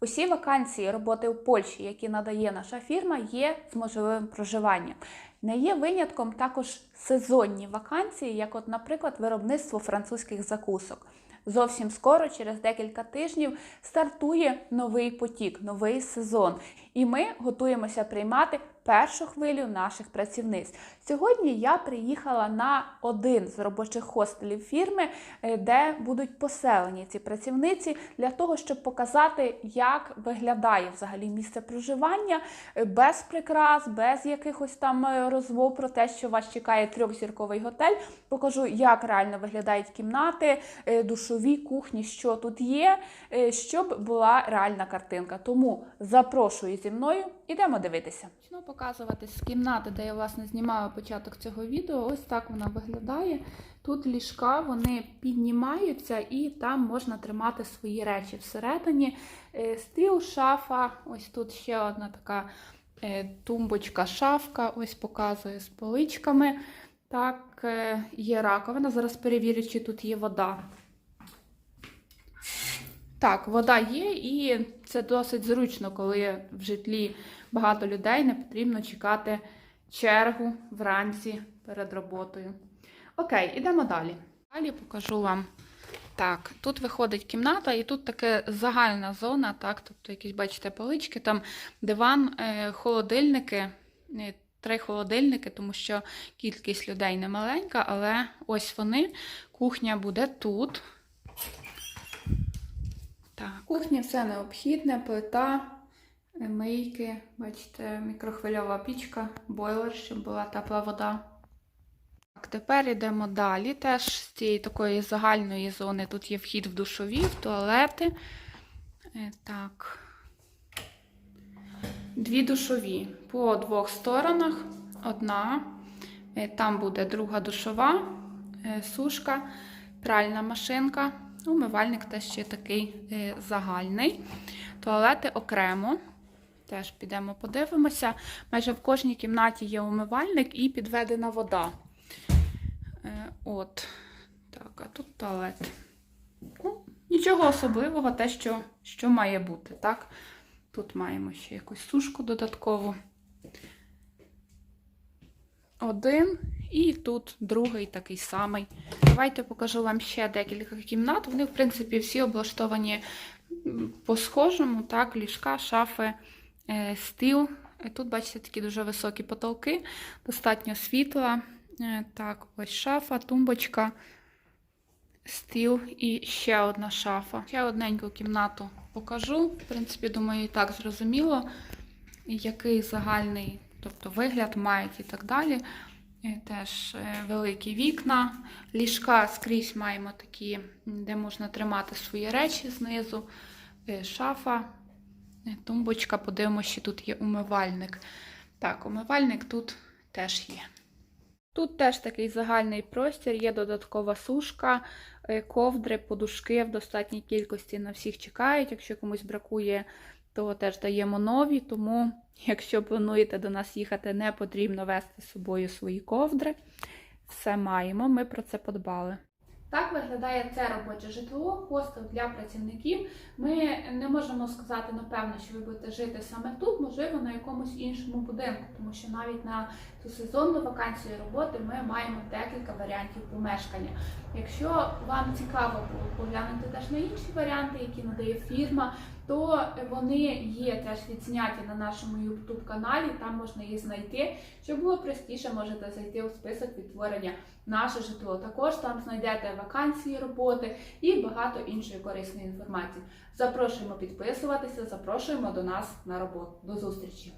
Усі вакансії роботи в Польщі, які надає наша фірма, є з можливим проживанням. Не є винятком також сезонні вакансії, як, от, наприклад, виробництво французьких закусок. Зовсім скоро, через декілька тижнів, стартує новий потік, новий сезон. І ми готуємося приймати першу хвилю наших працівниць. Сьогодні я приїхала на один з робочих хостелів фірми, е, де будуть поселені ці працівниці, для того, щоб показати, як виглядає взагалі місце проживання е, без прикрас, без якихось там е, розмов про те, що вас чекає трьохзірковий готель. Покажу, як реально виглядають кімнати, душові кухні, що тут є, щоб була реальна картинка. Тому запрошую зі мною, ідемо дивитися. Почну показувати з кімнати, де я власне знімала початок цього відео. Ось так вона виглядає. Тут ліжка вони піднімаються, і там можна тримати свої речі всередині. Е, Стіл, шафа. Ось тут ще одна така е, тумбочка, шафка. Ось показую з поличками. Так, е, є раковина. Зараз перевірю, чи тут є вода. Так, вода є, і це досить зручно, коли в житлі багато людей, не потрібно чекати чергу вранці перед роботою. Окей, ідемо далі. Далі покажу вам. Так, тут виходить кімната, і тут така загальна зона, так, тобто якісь, бачите, полички, там диван, е, холодильники, е, три холодильники, тому що кількість людей не маленька, але ось вони. Кухня буде тут. Так, кухня все необхідне, плита, е, мийки, бачите, мікрохвильова пічка, бойлер, щоб була тепла вода. Так, тепер йдемо далі. Теж з цієї такої загальної зони тут є вхід в душові, в туалети. Е, Так. Дві душові по двох сторонах. Одна. Е, Там буде друга душова, сушка, пральна машинка. Умивальник теж ще такий е, загальний. Туалети окремо. Теж підемо подивимося. Майже в кожній кімнаті є умивальник і підведена вода. Е, От. Так, а тут туалет. Ну, нічого особливого, те, що, що має бути. так? Тут маємо ще якусь сушку додаткову. Один. І тут другий такий самий. Давайте покажу вам ще декілька кімнат. Вони, в принципі, всі облаштовані по-схожому, так, ліжка, шафи, е, стіл. Е, Тут, бачите, такі дуже високі потолки, достатньо світла. Е, Так, ось шафа, тумбочка, стіл і ще одна шафа. Ще одненьку кімнату покажу. В принципі, думаю, і так зрозуміло, який загальний тобто вигляд мають і так далі. Е, Теж е, великі вікна, ліжка скрізь маємо такі, де можна тримати свої речі знизу, Е, шафа, тумбочка, подивимося, тут є умивальник. Так, умивальник тут теж є. Тут теж такий загальний простір, є додаткова сушка, е, ковдри, подушки в достатній кількості на всіх чекають. Якщо комусь бракує, то теж даємо нові. Тому, якщо плануєте до нас їхати, не потрібно вести з собою свої ковдри. Все маємо, ми про це подбали. Так виглядає це робоче житло, хостел для працівників. Ми не можемо сказати напевно, що ви будете жити саме тут, можливо, на якомусь іншому будинку, тому що навіть на ту сезонну вакансію роботи ми маємо декілька варіантів помешкання. Якщо вам цікаво було поглянути теж на інші варіанти, які надає фірма, то вони є теж відзняті на нашому YouTube каналі, там можна їх знайти. Щоб було простіше, можете зайти у список відтворення наше житло. Також там знайдете вакансії роботи і багато іншої корисної інформації. Запрошуємо підписуватися, запрошуємо до нас на роботу. До зустрічі!